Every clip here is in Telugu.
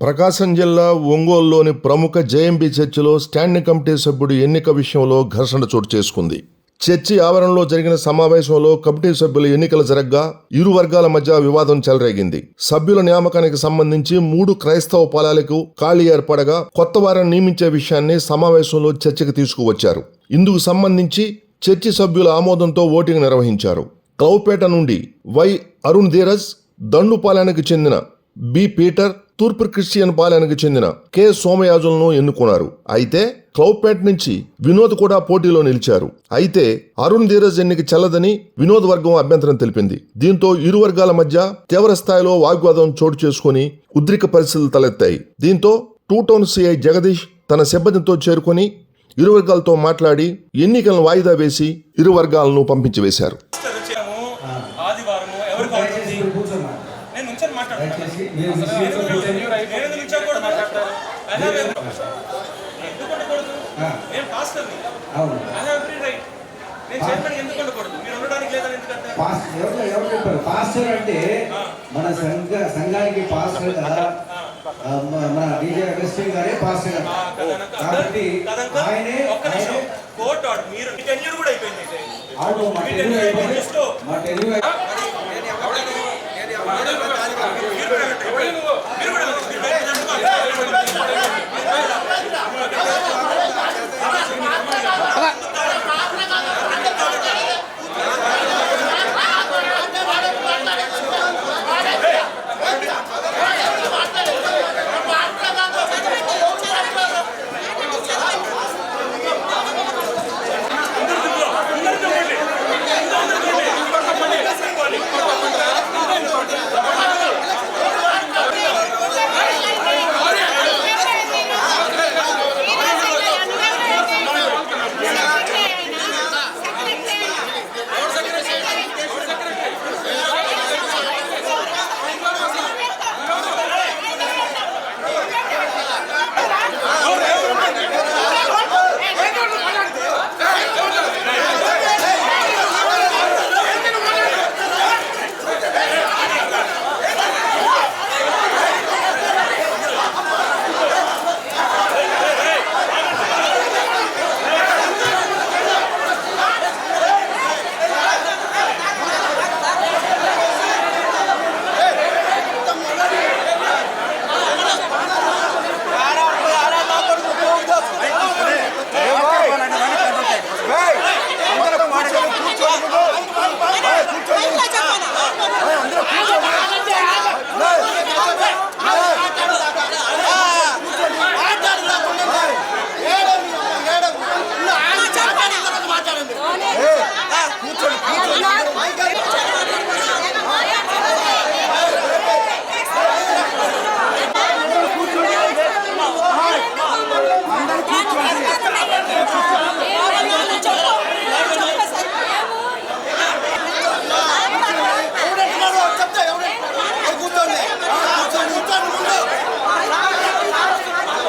ప్రకాశం జిల్లా ఒంగోలులోని ప్రముఖ జేఎంబీ చర్చిలో స్టాండింగ్ కమిటీ సభ్యుడి ఎన్నిక విషయంలో ఘర్షణ చోటు చేసుకుంది. చర్చి ఆవరణలో జరిగిన సమావేశంలో కమిటీ సభ్యుల ఎన్నికలు జరగ్గా ఇరు వర్గాల మధ్య వివాదం చెలరేగింది. సభ్యుల నియామకానికి సంబంధించి మూడు క్రైస్తవ పాలాలకు ఖాళీ ఏర్పడగా కొత్త వారిని నియమించే విషయాన్ని సమావేశంలో చర్చకు తీసుకువచ్చారు. ఇందుకు సంబంధించి చర్చి సభ్యుల ఆమోదంతో ఓటింగ్ నిర్వహించారు. క్లౌపేట నుండి వై అరుణ్ ధీరజ్ దండుపాలెనికి చెందిన బి పీటర్ తూర్పు క్రిస్టియన్ పాలనకు చెందిన కె. సోమయాజులను ఎన్నుకున్నారు. అయితే క్లౌపేట్ నుంచి వినోద్ కూడా పోటీలో నిలిచారు. అయితే అరుణ్ ధీరజ్ ఎన్నిక చెల్లదని వినోద్ వర్గం అభ్యంతరం తెలిపింది. దీంతో ఇరు వర్గాల మధ్య తీవ్ర స్థాయిలో వాగ్వాదం చోటు చేసుకుని ఉద్రిక పరిస్థితులు తలెత్తాయి. దీంతో టూ టౌన్ సిఐ జగదీష్ తన సిబ్బందితో చేరుకొని ఇరు వర్గాలతో మాట్లాడి ఎన్నికలను వాయిదా వేసి ఇరు వర్గాలను పంపించి పాస్టర్ అంటే మన సంఘ సంఘానికి పాస్టర్ మన డీజే అగస్టిన్ గారే పాస్టర్ కాబట్టి ఆయనే కోర్టు మీరు మీ కూడా అయిపోయింది అయితే. మా తెలుగు అయిపోయింది. అయిపోయింది. Just- మా తెలుగు అయి- మీరు కూడా వెళ్ళండి.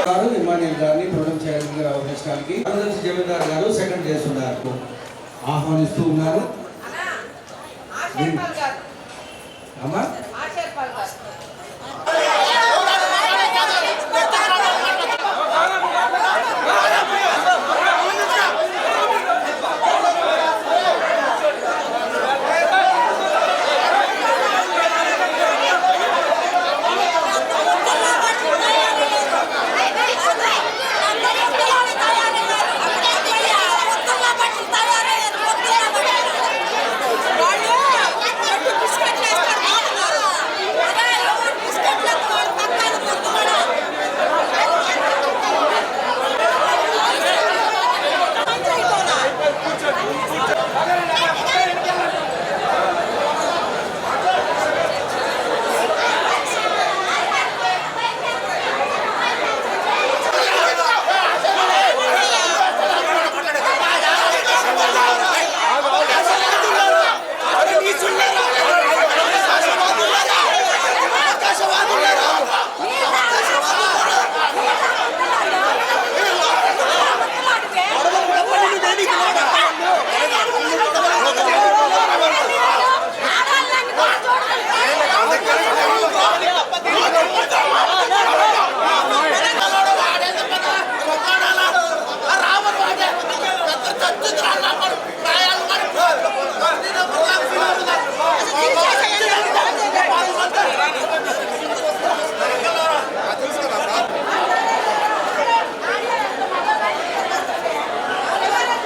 గారు ఇమానియల్ గారిని ప్రోగ్రామ్ చేయడానికి అవకాశానికి ఆంధ్రప్రదేశ్ జమీందార్ గారు సెకండ్ చేస్తున్నారు. ఆహ్వానిస్తూ ఉన్నారు. అమ్మా?